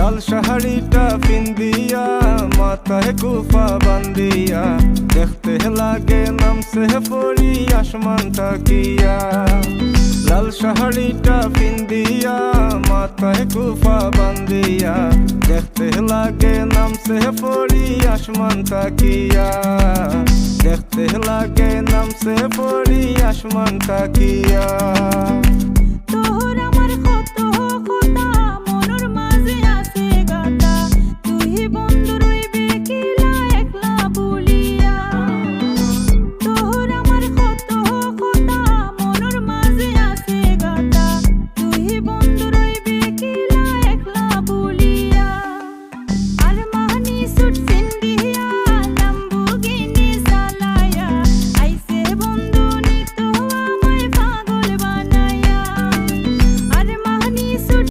লাল শাড়িটা পিন্দিয়া মাথায় কুফা বান্দিয়া দেখতে লাগে নামছে পড়ি আসমানটা কিয়া লাল শাড়িটা পিন্দিয়া মাথায় কুফা বান্দিয়া দেখতে লাগে নামছে পড়ি আসমানটা কিয়া দেখতে লাগে নামছে পড়ি আসমানটা কিয়া